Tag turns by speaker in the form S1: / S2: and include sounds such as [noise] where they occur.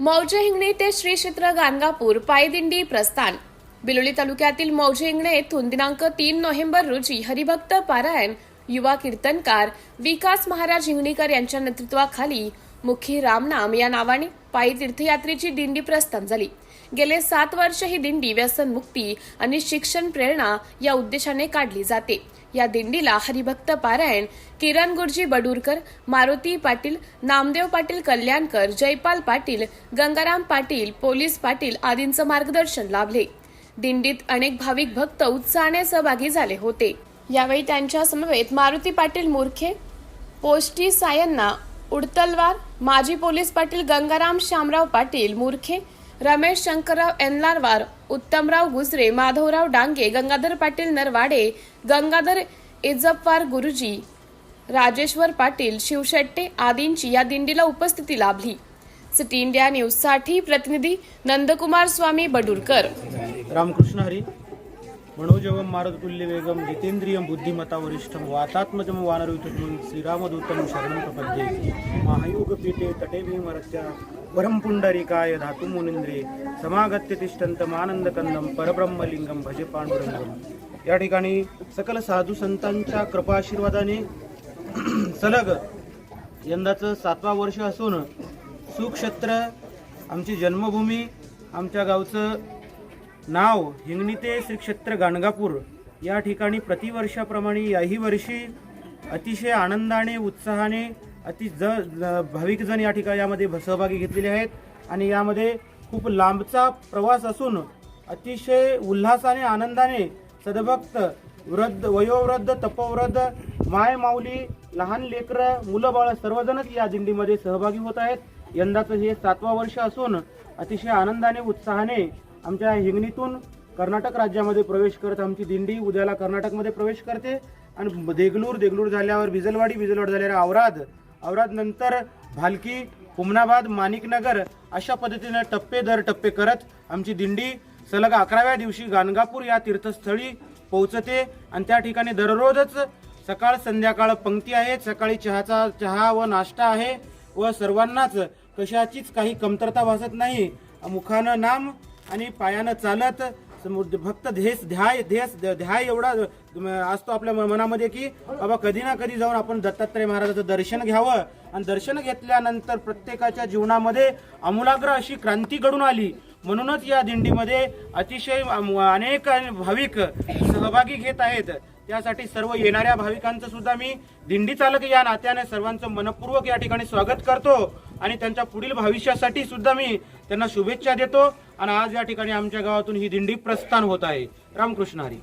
S1: मौजे हिंगणे ते श्री क्षेत्र गाणगापूर पायदिंडी प्रस्थान. बिलोली तालुक्यातील मौजे हिंगणे येथून दिनांक तीन नोव्हेंबर रोजी हरिभक्त पारायण युवा कीर्तनकार विकास महाराज हिंगणीकर यांच्या नेतृत्वाखाली मुखी रामनाम या नावाने पायी तीर्थयात्रेची दिंडी प्रस्थान झाली. गेले सात वर्ष ही दिंडी व्यसनमुक्ती आणि शिक्षण प्रेरणा या उद्देशाने काढली जाते. या दिंडीला हरिभक्त पारायण किरण गुरुजी बडूरकर मारुती पाटील नामदेव पाटील कल्याणकर जयपाल पाटील गंगाराम पाटील पोलीस पाटील आदींचं मार्गदर्शन लाभले. दिंडीत अनेक भाविक भक्त उत्साहाने सहभागी झाले होते. यावेळी त्यांच्या समवेत मारुती पाटील मुरखे पोष्टी सायन्ना उडतलवार माजी पोलीस पाटील गंगाराम श्यामराव पाटील मुरखे रमेश शंकरराव एनलारवार उत्तमराव गुजरे माधवराव डांगे गंगाधर पाटील नरवाडे गंगाधर इजपवार गुरुजी राजेश्वर पाटील शिवशेट्टे आदींची या दिंडीला उपस्थिती लाभली. सिटी इंडिया न्यूजसाठी प्रतिनिधी नंदकुमार स्वामी बडुरकर
S2: रामकृष्ण हरी. मनोजवम मारुतुल्य वेगम जितेंद्रियम बुद्धिमता वरिष्ठम वातात्मजम वानरयुतम श्रीरामदूतम शरणं प्रपद्ये। महायोग पीठे तटे भीमरत्या वरम पुंडरीकाय धातु मुनिंद्रे समागत्य तिष्ठन्तम आनंदकंदम परब्रह्मलिंगम भजे पांडुरंगम या ठिकाणी सकल साधू संतांच्या कृपाशीर्वादाने [clears throat] सलग यंदाचं सातवा वर्ष असून सुक्षेत्र आमची जन्मभूमी आमच्या गावचं नाव हिंगणी ते गाणगापूर. या ठिकाणी प्रतिवर्षाप्रमाणे याही वर्षी अतिशय आनंदाने उत्साहाने अति ज भाविकजण या ठिकाणी यामध्ये सहभागी घेतलेले आहेत आणि यामध्ये खूप लांबचा प्रवास असून अतिशय उल्हासाने आनंदाने सदभक्त वृद्ध वयोवृद्ध तपवृद्ध माय माऊली लहान लेकरं मुलं बाळ सर्वजणच या दिंडीमध्ये सहभागी होत आहेत. यंदाचं हे सातवा वर्ष असून अतिशय आनंदाने उत्साहाने आमच्या हिंगणीतून कर्नाटक राज्यामध्ये प्रवेश करत आमची दिंडी उद्याला कर्नाटकमध्ये प्रवेश करते. आणि देगलूर देगलूर झाल्यावर बिजलवाडी बिजलवाड झाल्यावर औराद औराद नंतर भालकी हुमनाबाद माणिकनगर अशा पद्धतीने टप्पे दर टप्पे करत आमची दिंडी सलग अकराव्या दिवशी गाणगापूर या तीर्थस्थळी पोहोचते. आणि त्या ठिकाणी दररोजच सकाळ संध्याकाळ पंक्ती आहेत. सकाळी चहाचा चहा व नाश्ता आहे व सर्वांनाच कशाचीच काही कमतरता भासत नाही. मुखानं नाम आणि पायानं चालत फक्त ध्येस ध्याय ध्येस ध्याय एवढा असतो आपल्या म- मनामध्ये की बाबा कधी ना कधी जाऊन आपण दत्तात्रय महाराजाचं दर्शन घ्यावं. आणि दर्शन घेतल्यानंतर प्रत्येकाच्या जीवनामध्ये आमूलाग्र अशी क्रांती घडून आली. म्हणूनच या दिंडीमध्ये अतिशय अनेक भाविक सहभागी घेत आहेत. त्यासाठी सर्व येणाऱ्या भाविकांचं सुद्धा मी दिंडी चालक या नात्याने सर्वांचं मनपूर्वक या ठिकाणी स्वागत करतो. आणि त्यांच्या पुढील भविष्यासाठी सुद्धा मी त्यांना शुभेच्छा देतो. आणि आज या ठिकाणी आमच्या गावातून ही दिंडी प्रस्थान होत आहे. रामकृष्ण हरी.